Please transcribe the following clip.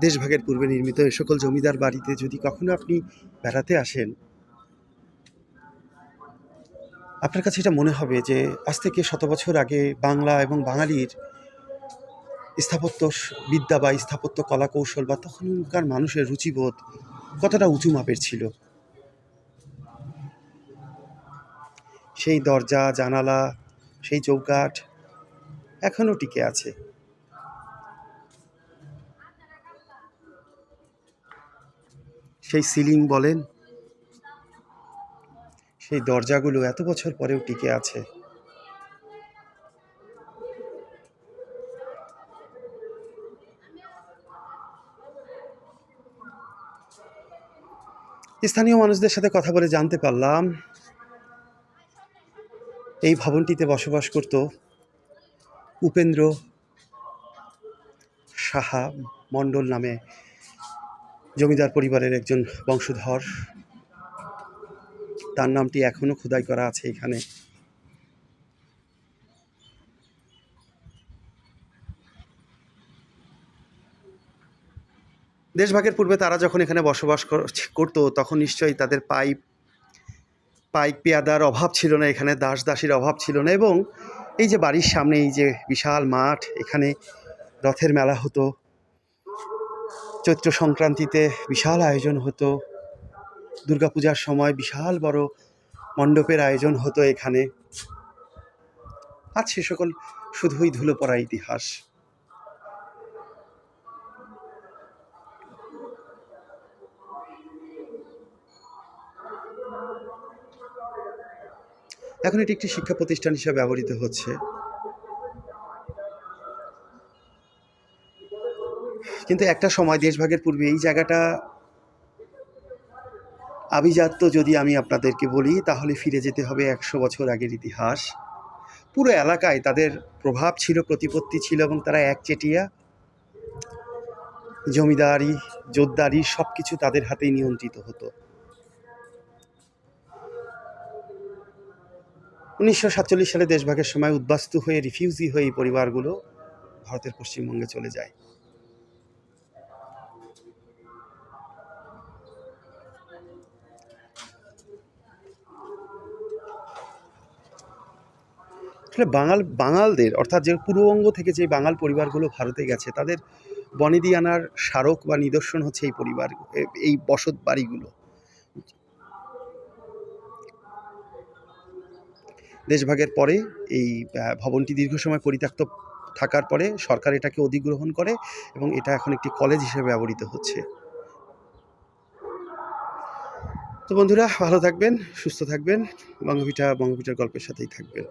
দেশভাগের পূর্বে নির্মিত এ সকল জমিদার বাড়িতে যদি কখনো আপনি বেড়াতে আসেন, আপনার কাছে এটা মনে হবে যে আজ থেকে শত বছর আগে বাংলা এবং বাঙালির স্থাপত্য বিদ্যা বা স্থাপত্য কলা কৌশল বা তখনকার মানুষের রুচিবোধ কতটা উঁচু মাপের ছিল? সেই দরজা, জানালা, সেই চৌকাঠ এখনও টিকে আছে। সেই সিলিং বলেন, সেই দরজাগুলো এত বছর পরেও টিকে আছে। স্থানীয় মানুষদের সাথে কথা বলে জানতে পারলাম, এই ভবনটিতে বসবাস করত উপেন্দ্র সাহা মণ্ডল নামে জমিদার পরিবারের একজন বংশধর। তার নামটি এখনও খোদাই করা আছে এখানে। দেশভাগের পূর্বে তারা যখন এখানে বসবাস কর- করতো, তখন নিশ্চয়ই তাদের পাইপ পাইক পেয়াদার অভাব ছিল না, এখানে দাস দাসীর অভাব ছিল না এবং এই যে বাড়ির সামনে এই যে বিশাল মাঠ, এখানে রথের মেলা হতো। চৈত্র সংক্রান্তিতে বিশাল আয়োজন হতো। দুর্গাপূজার সময় বিশাল বড় মণ্ডপের আয়োজন হতো এখানে। আজ সে সকল শুধুই ধুলো পড়া ইতিহাস। এখন এটি একটি শিক্ষা প্রতিষ্ঠান হিসেবে ব্যবহৃত হচ্ছে। কিন্তু একটা সময় দেশভাগের পূর্বে এই জায়গাটা আভিজাত্য যদি আমি আপনাদেরকে বলি, তাহলে ফিরে যেতে হবে একশো বছর আগের ইতিহাস। পুরো এলাকায় তাদের প্রভাব ছিল, প্রতিপত্তি ছিল এবং তারা একচেটিয়া জমিদারি জোরদারি সব কিছু তাদের হাতেই নিয়ন্ত্রিত হতো। উনিশশো সাতচল্লিশ সালে দেশভাগের সময় উদ্বাস্তু হয়ে, রিফিউজি হয়ে এই পরিবারগুলো ভারতের পশ্চিমবঙ্গে চলে যায়। বাঙাল, বাঙালদের, অর্থাৎ যে পূর্ববঙ্গ থেকে যে বাঙাল পরিবারগুলো ভারতে গেছে, তাদের বনেদি আনার স্মারক বা নিদর্শন হচ্ছে এই পরিবার এই বসত বাড়িগুলো। দেশভাগের পরে এই ভবনটি দীর্ঘ সময় পরিত্যক্ত থাকার পরে সরকার এটাকে অধিগ্রহণ করে এবং এটা এখন একটি কলেজ হিসেবে ব্যবহৃত হচ্ছে। তো বন্ধুরা, ভালো থাকবেন, সুস্থ থাকবেন বঙ্গভিটা বঙ্গভিটার গল্পের সাথেই থাকবেন।